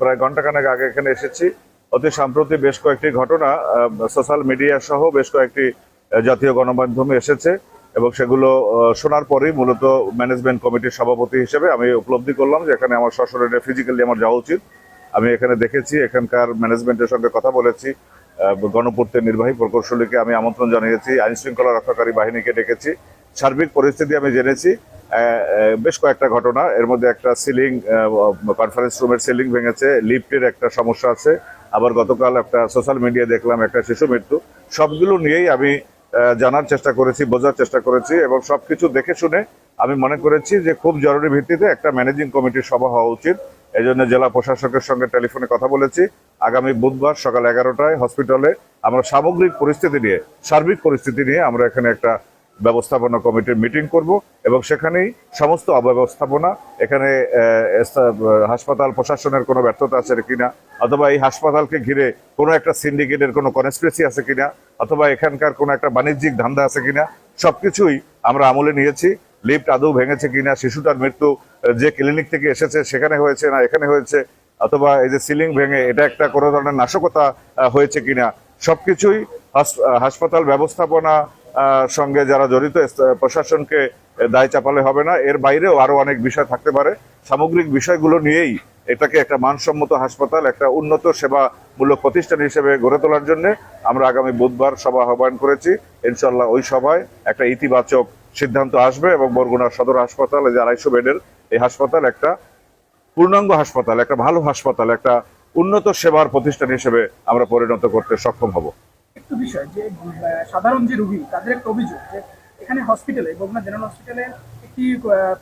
প্রায় ঘন্টাখানেক আগে এখানে এসেছি। অতি সম্প্রতি বেশ কয়েকটি ঘটনা সোশ্যাল মিডিয়া সহ বেশ কয়েকটি জাতীয় গণমাধ্যমে এসেছে এবং সেগুলো শোনার পরেই মূলত ম্যানেজমেন্ট কমিটির সভাপতি হিসেবে আমি উপলব্ধি করলাম যে এখানে আমার সশরীরে ফিজিক্যালি আমার যাওয়া উচিত। আমি এখানে দেখেছি, এখানকার ম্যানেজমেন্টের সঙ্গে কথা বলেছি গণপূর্তের নির্বাহী প্রকৌশলীকে আমি আমন্ত্রণ জানিয়েছি, আইনশৃঙ্খলা রক্ষাকারী বাহিনীকে ডেকেছি। সার্বিক পরিস্থিতি আমি জেনেছি বেশ কয়েকটা ঘটনা। এর মধ্যে একটা সিলিং কনফারেন্স রুমের সিলিং ভেঙেছে, লিফটের একটা সমস্যা আছে। আবার গতকাল একটা সোশ্যাল মিডিয়া দেখলাম, একটা শিশু মৃত্যু। সবগুলো নিয়েই আমি জানার চেষ্টা করেছি, বোঝার চেষ্টা করেছি এবং সব কিছু দেখে শুনে আমি মনে করেছি যে খুব জরুরি ভিত্তিতে একটা ম্যানেজিং কমিটির সভা হওয়া উচিত। এই জন্য জেলা প্রশাসকের সঙ্গে টেলিফোনে কথা বলেছি। আগামী বুধবার সকাল এগারোটায় হসপিটালে আমরা সামগ্রিক পরিস্থিতি নিয়ে, সার্বিক পরিস্থিতি নিয়ে আমরা এখানে একটা ব্যবস্থাপনা কমিটির মিটিং করব এবং সেখানেই সমস্ত অব্যবস্থাপনা, এখানে হাসপাতাল প্রশাসনের কোনো ব্যর্থতা আছে কিনা, অথবা এই হাসপাতালকে ঘিরে কোনো একটা সিন্ডিকেটের কোনো কনস্পিরেসি আছে কিনা, অথবা এখানকার কোনো একটা বাণিজ্যিক ধান্দা আছে কিনা সব কিছুই আমরা আমলে নিয়েছি। লিফট আদৌ ভেঙেছে কিনা, শিশুটার মৃত্যু যে ক্লিনিক থেকে এসেছে সেখানে হয়েছে না এখানে হয়েছে, অথবা এই যে সিলিং ভেঙে এটা একটা কোনো ধরনের নাশকতা হয়েছে কিনা, সবকিছুই হাসপাতাল ব্যবস্থাপনা সঙ্গে যারা জড়িত প্রশাসনকে দায় চাপালে হবে না। এর বাইরেও আরও অনেক বিষয় থাকতে পারে। সামগ্রিক বিষয়গুলো নিয়েই এটাকে একটা মানসম্মত হাসপাতাল, একটা উন্নত সেবামূলক প্রতিষ্ঠান হিসেবে গড়ে তোলার জন্য আমরা আগামী বুধবার সভা আহ্বান করেছি। ইনশাল্লাহ ওই সভায় একটা ইতিবাচক সিদ্ধান্ত আসবে এবং বরগুনা সদর হাসপাতাল যে আড়াইশো বেডের এই হাসপাতাল একটা পূর্ণাঙ্গ হাসপাতাল, একটা ভালো হাসপাতাল, একটা উন্নত সেবার প্রতিষ্ঠান হিসেবে আমরা পরিণত করতে সক্ষম হব। একটু বিষয় যে সাধারণ যে রুগী, তাদের একটা অভিযোগ যে, এখানে হসপিটালে বগুড়া জেনারেল হসপিটালে একটি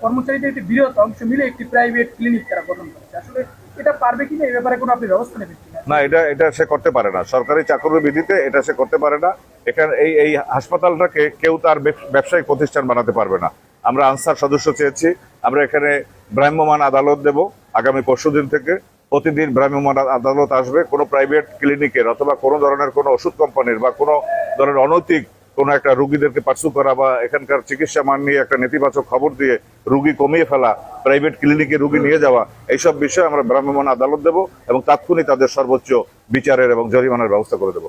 কর্মচারীদের একটি বৃহৎ অংশ মিলে একটি প্রাইভেট ক্লিনিক তারা গঠন করেছে। আসলে এটা পারবে কিনা এই ব্যাপারে কোনো আপনি ব্যবস্থা নেবেন না, এটা এটা সে করতে পারে না। সরকারি চাকরির বিধিতে এটা সে করতে পারে না। এখানে এই এই হাসপাতালটাকে কেউ তার ব্যব- ব্যবসায়িক প্রতিষ্ঠান বানাতে পারবে না। আমরা আনসার সদস্য চেয়েছি। আমরা এখানে ভ্রাম্যমাণ আদালত দেব। আগামী পরশুদিন থেকে প্রতিদিন ভ্রাম্যমাণ আদালত আসবে, কোনো প্রাইভেট ক্লিনিকের অথবা কোনো ধরনের কোনো ওষুধ কোম্পানির বা কোনো ধরনের অনৈতিক কোনো একটা রুগীদেরকে পার্সু করা বা এখানকার চিকিৎসা মান নিয়ে একটা নেতিবাচক খবর দিয়ে রুগী কমিয়ে ফেলা প্রাইভেট ক্লিনিকে রুগী নিয়ে যাওয়া, এইসব বিষয়ে আমরা ভ্রাম্যমান আদালত দেব এবং তাৎক্ষণিক তাদের সর্বোচ্চ বিচারের এবং জরিমানার ব্যবস্থা করে দেবো।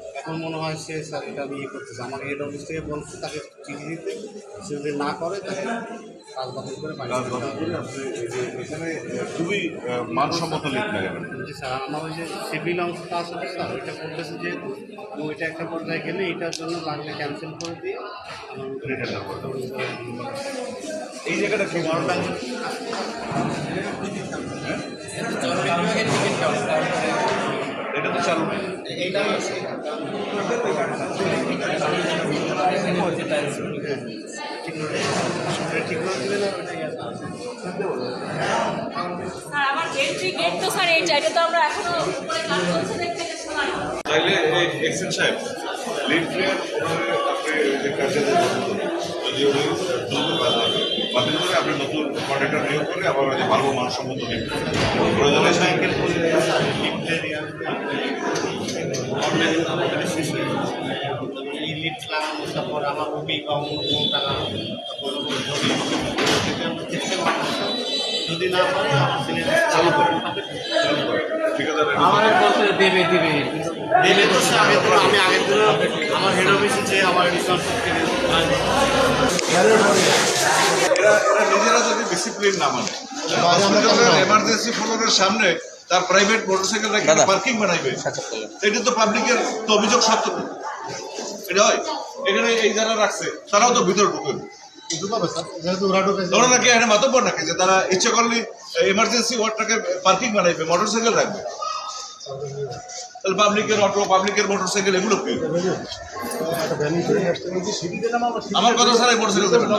এখন মনে হয় সে স্যার এটা নিয়ে করতেছে। আমার হেড অফিস থেকে বলছে তাকে চিঠি দিতে। সে যদি না করে তাকে কাজ বাতিল করে বাড়ি এখানে খুবই মানসম্মত লিখ লাগাবেন জি স্যার আমার ওই যে সিভিল স্যার ওইটা করতেছে যেহেতু এবং ওইটা একটা পর্যায়ে গেলে এটার জন্য লাগলে ক্যান্সেল করে দিয়ে এই জায়গাটা কি এটা নেই ঠিক করে দিলে না ওইটা আছে। আর আমার এন্ট্রি গেট তো স্যার এইটা এটা তো আমরা এখনও উপরে কাজ চলছে দেখতে সময় এই এক্সেন সাহেব আপনি যে কাজে যদি উনি দ্রুত বাতিল করে আপনি নতুন কন্ট্রাক্টর নিয়োগ করে আবার ভালো মানসম্মত লিফট প্রয়োজনে সাইকেল লিফটের ইয়ে এই লিফট তারপর ওই জমি, যদি না পারে আমার ছেলে বলছে দেবে দেবে দিলে বসে আগে তো আমি আমার হেড অফিসে যে আমার রিসোর্স এরা এরা নিজেরা যদি ডিসিপ্লিন না মানে এমার্জেন্সি ফ্লোরের সামনে তার প্রাইভেট মোটরসাইকেল রেখে পার্কিং বানাইবে এটা তো পাবলিকের তো অভিযোগ সত্য। এটা হয়? এখানে এই যারা রাখছে, তারাও তো ভিতরে ঢুকে ঢুকাবে। স্যার যেহেতু ওরা নাকি এখানে মাতব্বর নাকি তারা ইচ্ছে করলে এমার্জেন্সি ওয়ার্ডটাকে পার্কিং বানাইবে মোটরসাইকেল পাবলিকের অটো পাবলিকের মোটর সাইকেল এগুলো আমার কথা স্যার এই মোটর দেবেন না